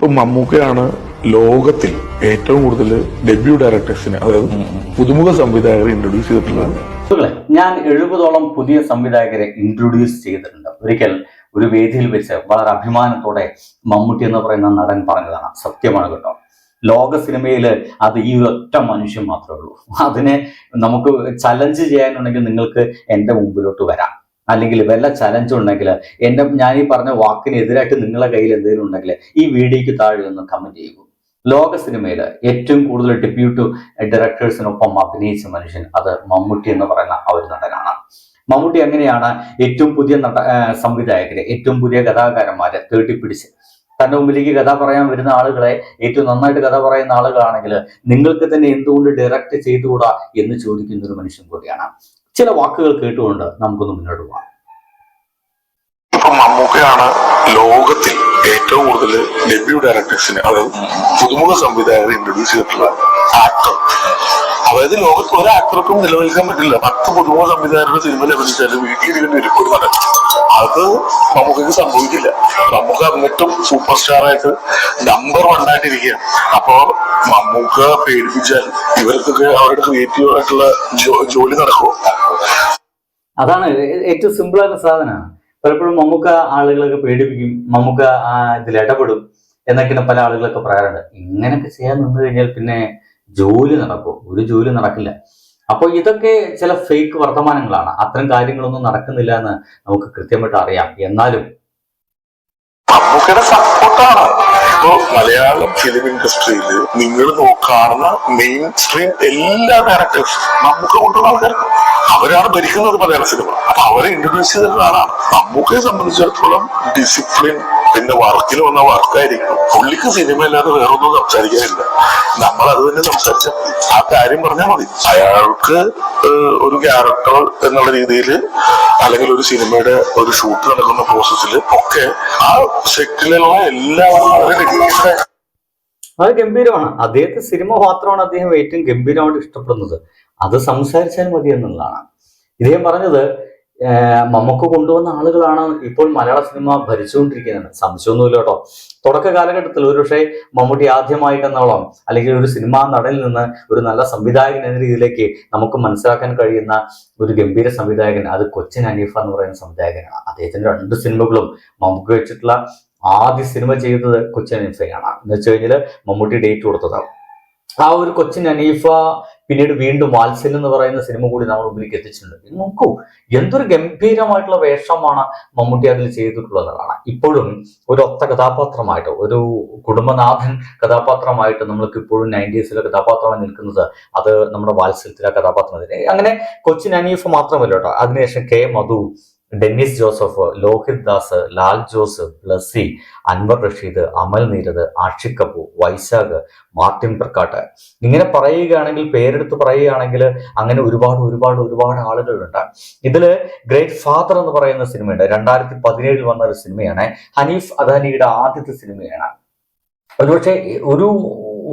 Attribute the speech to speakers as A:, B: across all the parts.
A: ഇപ്പൊ മമ്മൂക്കയാണ് ലോകത്തിൽ ഏറ്റവും കൂടുതൽ ഡെബ്യൂ ഡയറക്ടേഴ്സിന് അതായത് പുതുമുഖ സംവിധായകരെ ഇൻട്രൊഡ്യൂസ് ചെയ്തിട്ടുള്ളത്.
B: ഞാൻ എഴുപതോളം പുതിയ സംവിധായകരെ ഇൻട്രൊഡ്യൂസ് ചെയ്തിട്ടുണ്ട്. ഒരിക്കൽ ഒരു വേദിയിൽ വെച്ച് വളരെ അഭിമാനത്തോടെ മമ്മൂട്ടി എന്ന് പറയുന്ന നടൻ പറഞ്ഞതാണ്. സത്യമാണ് കേട്ടോ. ലോക സിനിമയിൽ അത് ഈ ഒറ്റ മനുഷ്യൻ മാത്രമേ ഉള്ളൂ. അതിനെ നമുക്ക് ചലഞ്ച് ചെയ്യാനുണ്ടെങ്കിൽ നിങ്ങൾക്ക് എന്റെ മുമ്പിലോട്ട് വരാം. അല്ലെങ്കിൽ വല്ല ചലഞ്ചും ഉണ്ടെങ്കിൽ എന്റെ ഞാൻ ഈ പറഞ്ഞ വാക്കിനെതിരായിട്ട് നിങ്ങളെ കയ്യിൽ എന്തെങ്കിലും ഉണ്ടെങ്കിൽ ഈ വീഡിയോയ്ക്ക് താഴെ ഒന്ന് കമന്റ് ചെയ്യൂ. ലോക സിനിമയിൽ ഏറ്റവും കൂടുതൽ ഡെബ്യൂട്ട് ഡയറക്ടേഴ്സിനൊപ്പം അഭിനയിച്ച മനുഷ്യൻ അത് മമ്മൂട്ടി എന്ന് പറയുന്ന ആ ഒരു നടനാണ്. മമ്മൂട്ടി എങ്ങനെയാണ് ഏറ്റവും പുതിയ നട സംവിധായകരെ ഏറ്റവും പുതിയ കഥാകാരന്മാരെ തേട്ടിപ്പിടിച്ച് തന്റെ മുമ്പിലേക്ക് കഥ പറയാൻ വരുന്ന ആളുകളെ ഏറ്റവും നന്നായിട്ട് കഥ പറയുന്ന ആളുകളാണെങ്കിൽ നിങ്ങൾക്ക് തന്നെ എന്തുകൊണ്ട് ഡയറക്റ്റ് ചെയ്തുകൂടാ എന്ന് ചോദിക്കുന്ന ഒരു മനുഷ്യൻ കൂടിയാണ്. ചില വാക്കുകൾ കേട്ടുകൊണ്ട് നമുക്കൊന്ന് മുന്നോട്ട് പോകാം
A: ഇപ്പൊ മമ്മൂക്കയാണ് ലോകത്തിൽ ഏറ്റവും കൂടുതൽ ഡെബ്യൂ ഡയറക്ടേഴ്സിന് അതായത് പുതുമുഖ സംവിധായകരെ ഇൻട്രൊഡ്യൂസ് ചെയ്തിട്ടുള്ള ആക്ടർ അതായത് ലോകത്ത് ഒരു ആക്ടർക്കും നിലനിൽക്കാൻ പറ്റില്ല. പത്ത് പുതുമുഖ സംവിധായകരുടെ സിനിമയിൽ അഭിനയിച്ചാലും വീട്ടിലിരുന്ന് ഇരിക്കും അത് നമുക്ക് സംഭവിക്കില്ല. മമ്മൂക്ക എന്നിട്ടും സൂപ്പർ സ്റ്റാർ ആയിട്ട് നമ്പർ വൺ ആയിട്ടിരിക്കുകയാണ്. അപ്പോ മമ്മൂക്ക പേടിപ്പിച്ചാൽ ഇവർക്കൊക്കെ അവരുടെ ക്രിയേറ്റീവ് ആയിട്ടുള്ള ജോലി നടക്കുമോ
B: അതാണ് ഏറ്റവും സിമ്പിൾ ആയിട്ടുള്ള സാധനമാണ്. പലപ്പോഴും മമ്മൂക്ക ആളുകളൊക്കെ പേടിപ്പിക്കും. മമ്മൂക്ക ഇതിൽ ഇടപെടും എന്നൊക്കെയാണ് പല ആളുകളൊക്കെ പറയാറുണ്ട്. ഇങ്ങനെയൊക്കെ ചെയ്യാൻ നിന്ന് കഴിഞ്ഞാൽ പിന്നെ ജോലി നടക്കും. ഒരു ജോലി നടക്കില്ല. അപ്പോൾ ഇതൊക്കെ ചില ഫേക്ക് വർത്തമാനങ്ങളാണ്. അത്തരം കാര്യങ്ങളൊന്നും നടക്കുന്നില്ല എന്ന് നമുക്ക് കൃത്യമായിട്ട് അറിയാം. എന്നാലും
A: സപ്പോർട്ടാണ് മലയാളം ഫിലിം ഇൻഡസ്ട്രിയിൽ നിങ്ങൾ നോക്കാറുള്ള മെയിൻ സ്ട്രീം എല്ലാ ഡയറക്ടേഴ്സും നമുക്ക് കൊണ്ടുള്ള ആൾക്കാർ അവരാണ് ഭരിക്കുന്നത് മലയാള സിനിമ അപ്പൊ അവരെ ഇൻട്രൊഡ്യൂസ് ചെയ്തിട്ടുള്ള ആളാണ് നമുക്കെ സംബന്ധിച്ചിടത്തോളം ഡിസിപ്ലിൻ പിന്നെ വർക്കിൽ വന്ന വർക്കായിരിക്കും. പുള്ളിക്ക് സിനിമ അല്ലാതെ വേറൊന്നും സംസാരിക്കാനില്ല. നമ്മൾ അത് തന്നെ സംസാരിച്ച ആ കാര്യം പറഞ്ഞാൽ മതി. അയാൾക്ക് ഒരു ക്യാരക്ടർ എന്നുള്ള രീതിയിൽ അല്ലെങ്കിൽ ഒരു സിനിമയുടെ ഒരു ഷൂട്ട് നടക്കുന്ന പ്രോസസ്സിൽ ഒക്കെ ആ സെറ്റിലുള്ള എല്ലാവരും വളരെ
B: അത് ഗംഭീരമാണ്. അദ്ദേഹത്തെ സിനിമ മാത്രമാണ് അദ്ദേഹം ഏറ്റവും ഗംഭീരമായിട്ട് ഇഷ്ടപ്പെടുന്നത്. അത് സംസാരിച്ചാൽ മതി എന്നുള്ളതാണ്. ഇദ്ദേഹം പറഞ്ഞത് മമ്മൂക്ക കൊണ്ടുവന്ന ആളുകളാണ് ഇപ്പോൾ മലയാള സിനിമ ഭരിച്ചുകൊണ്ടിരിക്കുന്നത്. സംശയമൊന്നുമില്ല കേട്ടോ. തുടക്ക കാലഘട്ടത്തിൽ ഒരുപക്ഷെ മമ്മൂട്ടി ആദ്യമായിട്ടെന്നോളം അല്ലെങ്കിൽ ഒരു സിനിമാ നടനിൽ നിന്ന് ഒരു നല്ല സംവിധായകൻ എന്ന രീതിയിലേക്ക് നമുക്ക് മനസ്സിലാക്കാൻ കഴിയുന്ന ഒരു ഗംഭീര സംവിധായകൻ അത് കൊച്ചിൻ അനീഫ എന്ന് പറയുന്ന സംവിധായകനാണ് അദ്ദേഹത്തിന്റെ രണ്ട് സിനിമകളും മമ്മൂക്ക വെച്ചിട്ടുള്ള ആദ്യ സിനിമ ചെയ്തത് കൊച്ചിൻ അനീഫയാണ്. എന്ന് വെച്ച് കഴിഞ്ഞാൽ മമ്മൂട്ടി ഡേറ്റ് കൊടുത്തതാണ്. ആ ഒരു കൊച്ചിൻ അനീഫ പിന്നീട് വീണ്ടും വാത്സല്യം എന്ന് പറയുന്ന സിനിമ കൂടി നമ്മൾ മുമ്പിലേക്ക് എത്തിച്ചിട്ടുണ്ട്. നോക്കൂ എന്തൊരു ഗംഭീരമായിട്ടുള്ള വേഷമാണ് മമ്മൂട്ടി അതിൽ ചെയ്തിട്ടുള്ളതാണ്. ഇപ്പോഴും ഒരു ഒത്ത കഥാപാത്രമായിട്ട് ഒരു കുടുംബനാഥൻ കഥാപാത്രമായിട്ട് നമ്മൾക്ക് ഇപ്പോഴും നയന്റീസിലെ കഥാപാത്രമായി നിൽക്കുന്നത് അത് നമ്മുടെ വാത്സല്യത്തിലെ കഥാപാത്രം അങ്ങനെ കൊച്ചിൻ അനീഫ് മാത്രമല്ല കേട്ടോ. അതിനുശേഷം കെ മധു ഡെന്നിസ് ജോസഫ് ലോഹിത് ദാസ് ലാൽ ജോസ് ബ്ലസ്സി അൻവർ റഷീദ് അമൽ നീരദ് ആഷിഖ് കപൂർ വൈശാഖ് മാർട്ടിൻ പ്രക്കാട്ട്. ഇങ്ങനെ പറയുകയാണെങ്കിൽ പേരെടുത്ത് പറയുകയാണെങ്കിൽ അങ്ങനെ ഒരുപാട് ഒരുപാട് ഒരുപാട് ആളുകളുണ്ട്. ഇതിൽ ഗ്രേറ്റ് ഫാദർ എന്ന് പറയുന്ന സിനിമയുണ്ട്. രണ്ടായിരത്തി പതിനേഴിൽ വന്ന ഒരു സിനിമയാണ്. ഹനീഫ് അദാനിയുടെ ആദ്യത്തെ സിനിമയാണ്. ഒരുപക്ഷെ ഒരു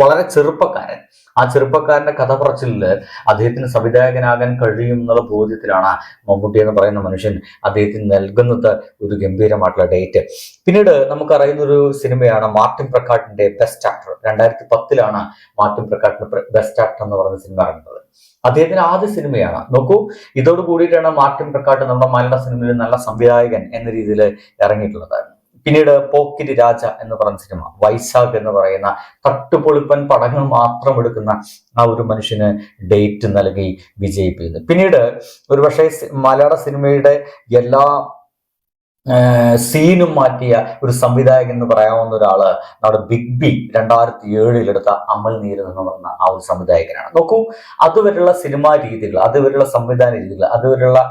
B: വളരെ ചെറുപ്പക്കാരൻ. ആ ചെറുപ്പക്കാരന്റെ കഥ പറച്ചിലിൽ അദ്ദേഹത്തിന് സംവിധായകനാകാൻ കഴിയും എന്നുള്ള ബോധ്യത്തിലാണ് മമ്മൂട്ടി എന്ന് പറയുന്ന മനുഷ്യൻ അദ്ദേഹത്തിന് നൽകുന്നത് ഒരു ഗംഭീരമായിട്ടുള്ള ഡേറ്റ്. പിന്നീട് നമുക്കറിയുന്ന ഒരു സിനിമയാണ് മാർട്ടിൻ പ്രക്കാട്ടിന്റെ ബെസ്റ്റ് ആക്ടർ രണ്ടായിരത്തി പത്തിലാണ് മാർട്ടിൻ പ്രക്കാട്ടിന്റെ ബെസ്റ്റ് ആക്ടർ എന്ന് പറയുന്ന സിനിമ ഇറങ്ങുന്നത്. അദ്ദേഹത്തിന്റെ ആദ്യ സിനിമയാണ്. നോക്കൂ ഇതോട് കൂടിയിട്ടാണ് മാർട്ടിൻ പ്രക്കാട്ട് നമ്മുടെ മലയാള സിനിമയിൽ നല്ല സംവിധായകൻ എന്ന രീതിയിൽ ഇറങ്ങിയിട്ടുള്ളത്. പിന്നീട് പോക്കിരി രാജ എന്ന് പറഞ്ഞ സിനിമ വൈശാഖ് എന്ന് പറയുന്ന തട്ടുപൊളിപ്പൻ പടങ്ങൾ മാത്രം എടുക്കുന്ന ആ ഒരു മനുഷ്യന് ഡേറ്റ് നൽകി വിജയിപ്പിക്കുന്നു. പിന്നീട് ഒരുപക്ഷെ മലയാള സിനിമയുടെ എല്ലാ സീനും മാറ്റിയ ഒരു സംവിധായകൻ എന്ന് പറയാവുന്ന ഒരാൾ നമ്മുടെ ബിഗ് ബി രണ്ടായിരത്തി ഏഴിൽ എടുത്ത അമൽ നീരൻ എന്ന് പറഞ്ഞ ആ ഒരു സംവിധായകനാണ്. നോക്കൂ അതുവരെയുള്ള സിനിമാ രീതികൾ അതുവരെയുള്ള സംവിധാന രീതികൾ അതുവരെയുള്ള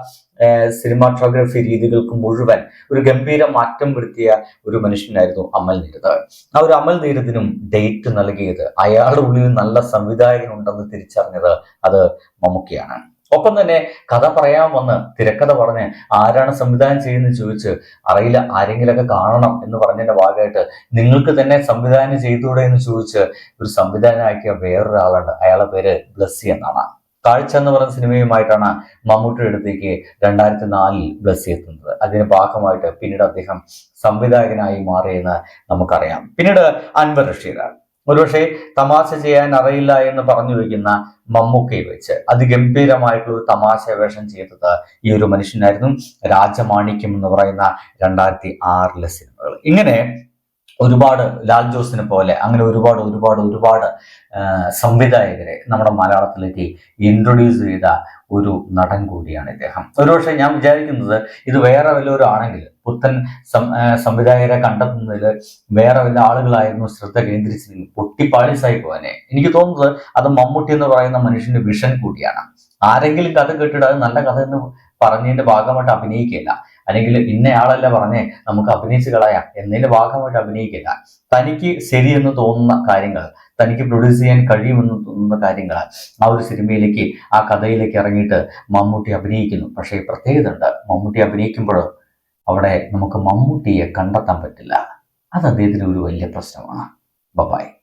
B: സിനിമാറ്റോഗ്രഫി രീതികൾക്ക് മുഴുവൻ ഒരു ഗംഭീര മാറ്റം വരുത്തിയ ഒരു മനുഷ്യനായിരുന്നു അമൽ നീരത് ആ ഒരു അമൽ നീരദിനും ഡേറ്റ് നൽകിയത് അയാളുടെ ഉള്ളിൽ നല്ല സംവിധായകൻ ഉണ്ടെന്ന് തിരിച്ചറിഞ്ഞത് അത് മമ്മൂക്കയാണ്. ഒപ്പം തന്നെ കഥ പറയാൻ വന്ന് തിരക്കഥ പറഞ്ഞ് ആരാണ് സംവിധാനം ചെയ്യുന്നത് ചോദിച്ച് അറിയില്ല ആരെങ്കിലൊക്കെ കാണണം എന്ന് പറഞ്ഞതിന്റെ ഭാഗമായിട്ട് നിങ്ങൾക്ക് തന്നെ സംവിധാനം ചെയ്തുകൂടെ എന്ന് ചോദിച്ച് ഒരു സംവിധാനമാക്കിയ വേറൊരാളുണ്ട് അയാളെ പേര് ബ്ലസ്സി എന്നാണ്. കാഴ്ച എന്ന് പറയുന്ന സിനിമയുമായിട്ടാണ് മമ്മൂട്ടിയുടെ അടുത്തേക്ക് രണ്ടായിരത്തി നാലിൽ ബ്ലസ്സി എത്തുന്നത്. അതിന് ഭാഗമായിട്ട് പിന്നീട് അദ്ദേഹം സംവിധായകനായി മാറിയെന്ന് നമുക്കറിയാം. പിന്നീട് അൻവർ റഷീദ് ഒരുപക്ഷെ തമാശ ചെയ്യാൻ അറിയില്ല എന്ന് പറഞ്ഞു വയ്ക്കുന്ന മമ്മൂക്കയെ വെച്ച് അതിഗംഭീരമായിട്ടുള്ള ഒരു തമാശ വേഷം ചെയ്തത് ഈ ഒരു മനുഷ്യനായിരുന്നു. രാജമാണിക്യം എന്ന് പറയുന്ന രണ്ടായിരത്തി ആറിലെ സിനിമകൾ. ഇങ്ങനെ ഒരുപാട് ലാൽ ജോസിനെ പോലെ അങ്ങനെ ഒരുപാട് ഒരുപാട് ഒരുപാട് സംവിധായകരെ നമ്മുടെ മലയാളത്തിലേക്ക് ഇൻട്രൊഡ്യൂസ് ചെയ്ത ഒരു നടൻ കൂടിയാണ് ഇദ്ദേഹം. ഒരുപക്ഷെ ഞാൻ വിചാരിക്കുന്നത് ഇത് വേറെ വല്ലവരും പുത്തൻ സംവിധായകരെ കണ്ടെത്തുന്നതിൽ വേറെ വല്ല ആളുകളായിരുന്നു ശ്രദ്ധ കേന്ദ്രീകരിച്ചിരുന്നത്. പൊട്ടിപ്പാളിസായി പോകാനെ എനിക്ക് തോന്നുന്നത് അത് മമ്മൂട്ടി എന്ന് പറയുന്ന മനുഷ്യന്റെ വിഷൻ കൂടിയാണ്. ആരെങ്കിലും കഥ കേട്ടിട്ട് അത് നല്ല കഥ എന്ന് പറഞ്ഞതിന്റെ ഭാഗമായിട്ട് അഭിനയിക്കില്ല. അല്ലെങ്കിൽ ഇന്നയാളല്ല പറഞ്ഞേ നമുക്ക് അഭിനയിച്ച് കളയാം എന്നതിന്റെ ഭാഗമായിട്ട് അഭിനയിക്കില്ല. തനിക്ക് ശരിയെന്ന് തോന്നുന്ന കാര്യങ്ങൾ തനിക്ക് പ്രൊഡ്യൂസ് ചെയ്യാൻ കഴിയുമെന്ന് തോന്നുന്ന കാര്യങ്ങൾ ആ ഒരു സിനിമയിലേക്ക് ആ കഥയിലേക്ക് ഇറങ്ങിയിട്ട് മമ്മൂട്ടി അഭിനയിക്കുന്നു. പക്ഷേ പ്രത്യേകത ഉണ്ട് മമ്മൂട്ടി അഭിനയിക്കുമ്പോൾ അവിടെ നമുക്ക് മമ്മൂട്ടിയെ കണ്ടെത്താൻ പറ്റില്ല. അത് അദ്ദേഹത്തിന് ഒരു വലിയ പ്രശ്നമാണ്. ബബായ്